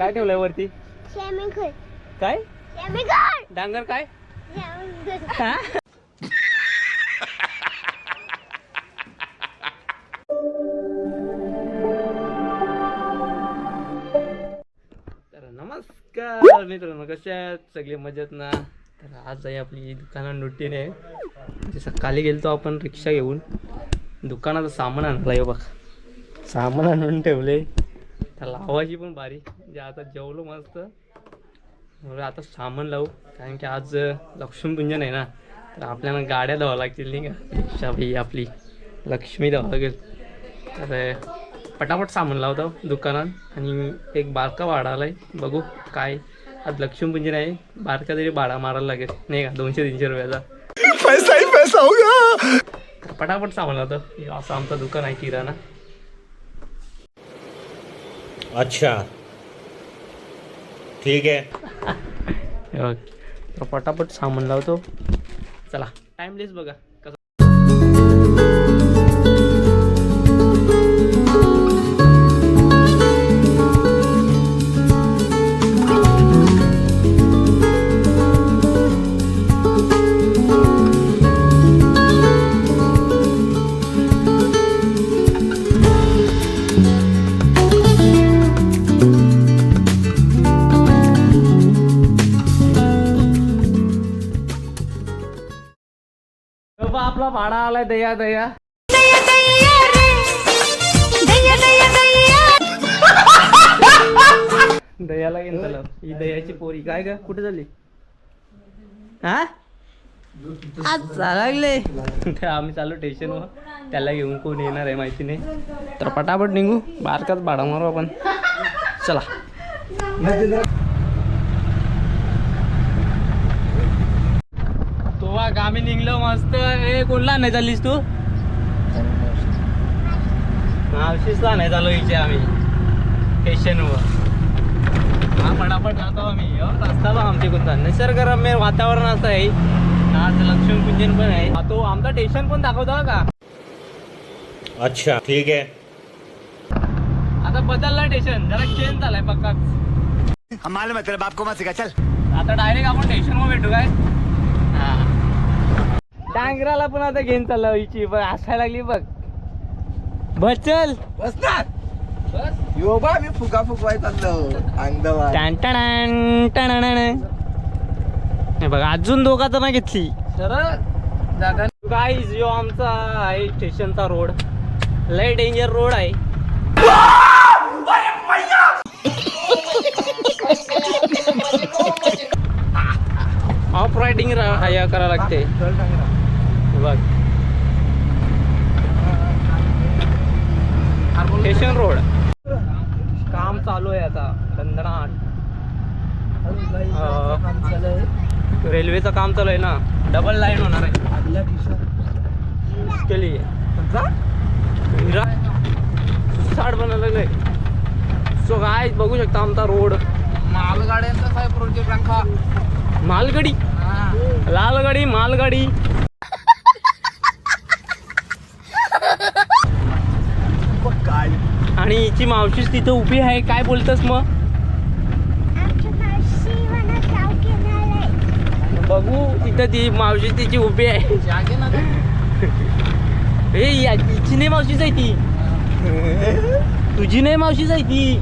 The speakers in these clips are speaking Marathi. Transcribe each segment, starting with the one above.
काय ठेवलंय वरती? काय? डांगर काय? हा? तर नमस्कार मित्रांनो कशा आहेत? सगळे मजेत ना? तर आज आहे आपली दुकानात रुटीन आहे म्हणजे सकाळी गेलतो आपण रिक्षा घेऊन. दुकानाचं सामान आणलं बघ. सामान आणून ठेवले लावायची पण बारी म्हणजे आता जेवलो मस्त. म्हणून आता सामान लावू. कारण की आज लक्ष्मीपूजन आहे ना. तर आपल्याला गाड्या द्यावं लागतील नाही का? रिक्षा भाई आपली. लक्ष्मी द्यावं लागेल. तर पटापट सामान लावतो दुकानात. आणि एक बारका भाडा आलाय. बघू काय. आज लक्ष्मीपूजन आहे. बारका तरी भाडा मारायला लागेल. नाही का? दोनशे तीनशे रुपयाचा. पैसा ही पैसा होगा. पटापट सामान लावतो. हे असं आमचं दुकान आहे किराणा. अच्छा. ठीक आहे. तर पटापट सामान लावतो. चला टाइमलेस बघा. आलाय दया दया. दयाला घेऊन चला ही दयाची पोरी. काय का कुठे झाली हा? आज लागले. आम्ही चालू टेशनवर त्याला घेऊन कोण येणार आहे माहिती नाही. तर पटापट निघू. बारकाच भाडा मारू आपण. चला तो बघ आम्ही निघलो मस्त. ए कोणला नाही चाललीस तू? मावशीसला नाही चाललो इथे आम्ही. स्टेशनवर. हा पटापट जातो आम्ही. हो, रस्ता बघ आमच्या कोणता निसर्गरम्य वातावरण असं आहे. आज लक्ष्मीपूजन पण आहे. हा, तो आमचा स्टेशन पण दाखवतो का? अच्छा ठीक है आता बदलला स्टेशन जरा चेंज झालाय पक्काच. हम मालूम है तेरे बाप को मत सिखा चल. आता डायरेक्ट आपण स्टेशनवर भेटू काय? डांगराला पण आता घेऊन चाललो हिची बघ हसायला लागली बघ. बस चल. बस ना. मी फुगा फुगवाय चाललो अंगदवा हे बघ अजून दोघांचं नाही घेतली. सरळ जागा गाईज यो आमचा आहे स्टेशनचा रोड. लय डेंजर रोड आहे. ऑफ रायडिंग करावं लागते. बघ. स्टेशन रोड काम चालू आहे आता दंदनाट रेल्वेचं काम चालू आहे ना डबल लाईन होणार आहे. के लिए हिरा साठ बनायला लागले सो काय बघू शकता आमचा रोड मालगाड्यांचा साहेब प्रोजेक्ट मालगाडी. लालगाडी मालगाडी काय आणि हिची मावशीच तिथं उभी आहे. काय बोलतस मग? बघू तिथं ती मावशी तिची उभी आहे. जागे ना ए या- हिची नाही मावशीच आहे ती. तुझी नाही मावशीच आहे ती.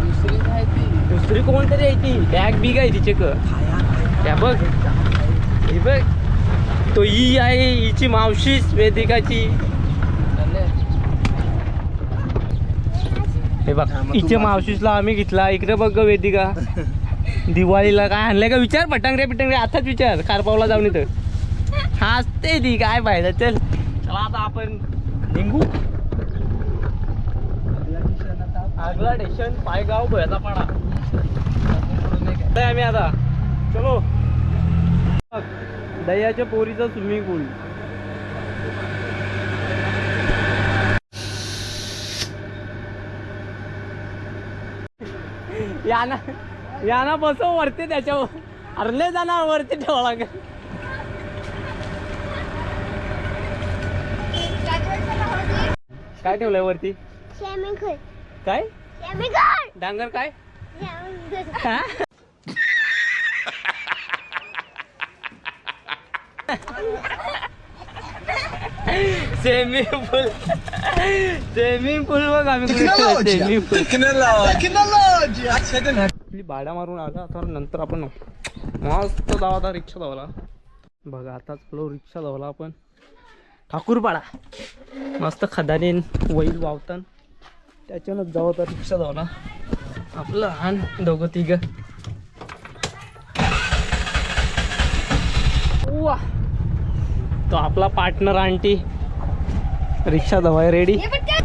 दुसरी काय ती. दुसरी कोणतरी आहे ती. बॅग बिग आहे तिचे क. त्या बघ. ही बघ. तो ही आहे हिची मावशीच वेदिकाची. हे बघ तू मावशी- मावशीसला आम्ही घेतला इकडे बघ ग वेदिका. दिवाळीला काय आणलंय का विचार पटांगरे पिटांगरे आताच विचार कारपावला जाऊन इथं. हसते ती काय पाहिजे चल. चला आता आपण निघू. आगला स्टेशन पायगाव भोयाचा पाडा आम्ही आता चलो. दह्याच्या पोरीचं स्विमिंग पूल याना याना बसव वरती त्याच्यावर. अरले जाणार वरती ठेवा लागेल. काय ठेवलंय वरती? काय? डांगर काय? स्विमिंग पूल स्विमिंग पूल बघ आम्ही स्विमिंग पूल आपली भाड्या मारून आला तर नंतर आपण मस्त धावा आता रिक्षा धावला. बघा आताच आपलं रिक्षा धावला आपण. ठाकूरपाडा. मस्त खदाने वैल वावतान त्याच्यानंच जाऊ आता रिक्षा धावला. आपलं लहान दोघं तिघ. वा तो आपला पार्टनर आंटी. रिक्षा धावाय रेडी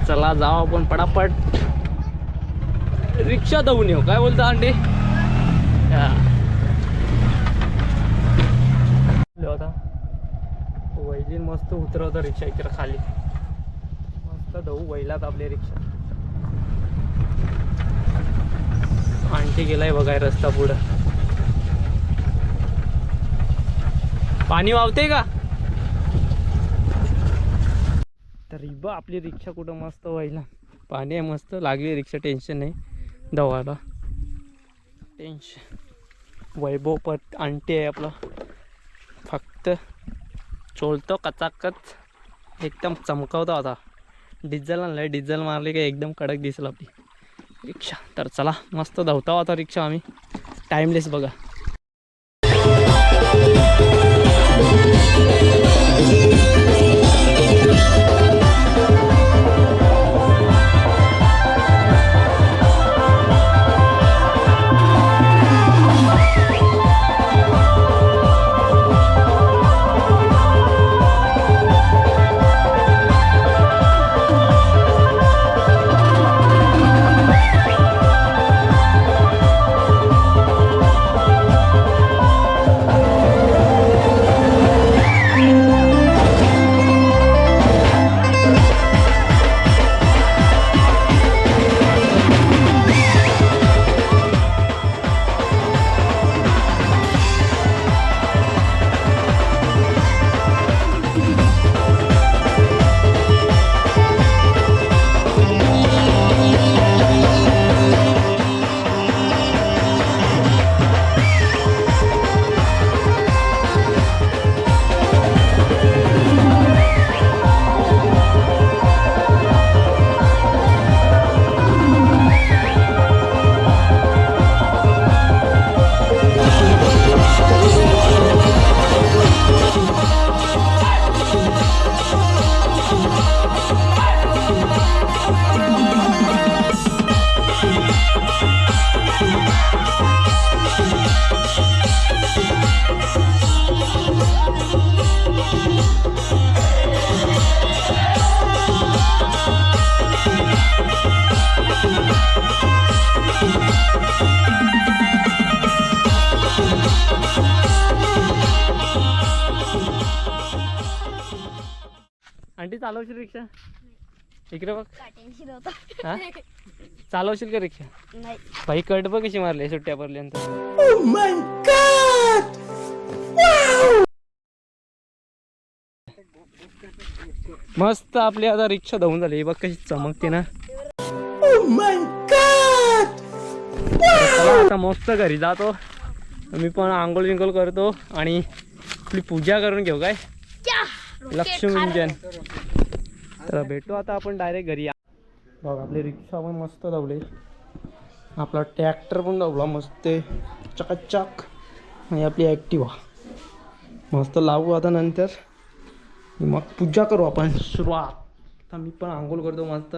चला जाऊ आपण पटापट. रिक्षा धावून येऊ काय बोलता आंटी? हा. आलो आता. वैलीन मस्त उतरवतं रिक्षा इकडे खाली. मस्त धावू वैलात आपली रिक्षा. आंटी गेलाय बघाय रस्ता पुढं. पाणी वावते का? तर बा आपली रिक्षा कुठं मस्त व्हायला. पाणी आहे मस्त लागली रिक्षा टेन्शन नाही. दवाला. टेन्शन. वैभव पट आणते आहे आपला. फक्त चोलतो कचाकच. एकदम चमकवतो आता. डिझेल आणलं डिझेल मारली की एकदम कडक दिसेल आपली. रिक्षा. तर चला मस्त धावता आता रिक्षा आम्ही. टाईमलेस बघा. आंटी चालवशील रिक्षा? इकडे बघ. हा? चालवशील का रिक्षा? नाही. भाई कट बघ कशी मारली सुट्ट्या पर्यंत मस्त आपली आता रिक्षा धावून झाली. बघ कशी चमकते ना. चला आता मस्त घरी जातो. मी पण आंघोळ विंघोळ करतो आणि आपली पूजा करून घेऊ काय? लक्ष्मींजन तर भेटू आता आपण डायरेक्ट घरी. बघ आपली रिक्षा पण मस्त धावले. आपला ट्रॅक्टर पण धावला मस्त चकाचक. आणि आपली ॲक्टिवा मस्त लावू आता नंतर. मग पूजा करू आपण. सुरुवात. आता मी पण आंघोळ करतो मस्त.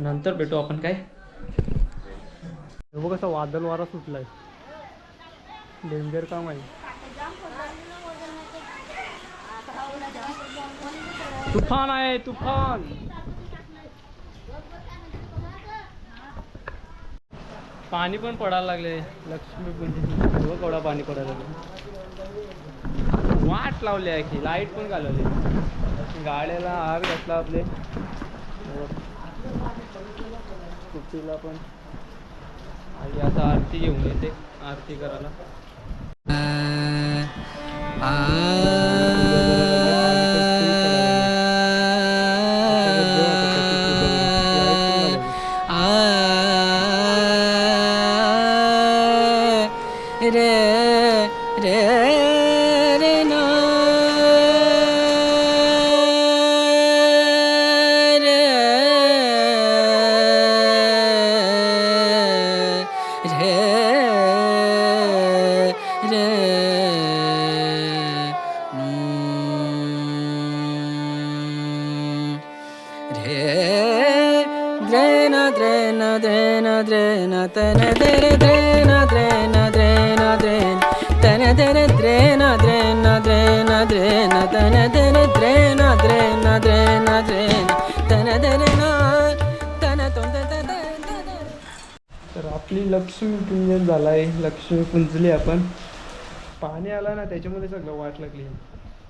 नंतर भेटू आपण काय. बघ कसा वादल वारा सुटलाय. डेंजर काम आहे. तुफान आहे तुफान. पाणी पण पडायला लागले. लक्ष्मी पूजन. केवढा पाणी पडायला लागले. वाट लावली आहे की लाइट पण घालवली. गाड्याला आग घातला आपले. कुठीला पण. आणि आता आरती घेऊन येते आरती करायला. ದ್ರೇನ ದ್ರೇನ ದ್ರೇನ ತನ ದ್ರೇನ ದ್ರೇನ ದ್ರೇನ ದ್ರೇನ ದ್ರೇನ ದ್ರೇನ ತನ ತೆರೆ ದ್ರೇನ ದ್ರೇನ ದ್ರೇನ ದ್ರೇನ ತನ ತೆರೆ ತನ ತೊಂದ तर आपली लक्ष्मी पूजन झालं आहे लक्ष्मी पुंजली आपण पाणी आला ना त्याच्यामध्ये सगळं वाट लागली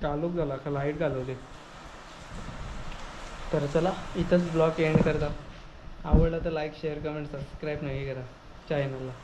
कालोख झाला का लाईट घालवली तर चला इथंच ब्लॉग एंड करता आवडला तर लाईक शेअर कमेंट सबस्क्राईब नाही करा चॅनलला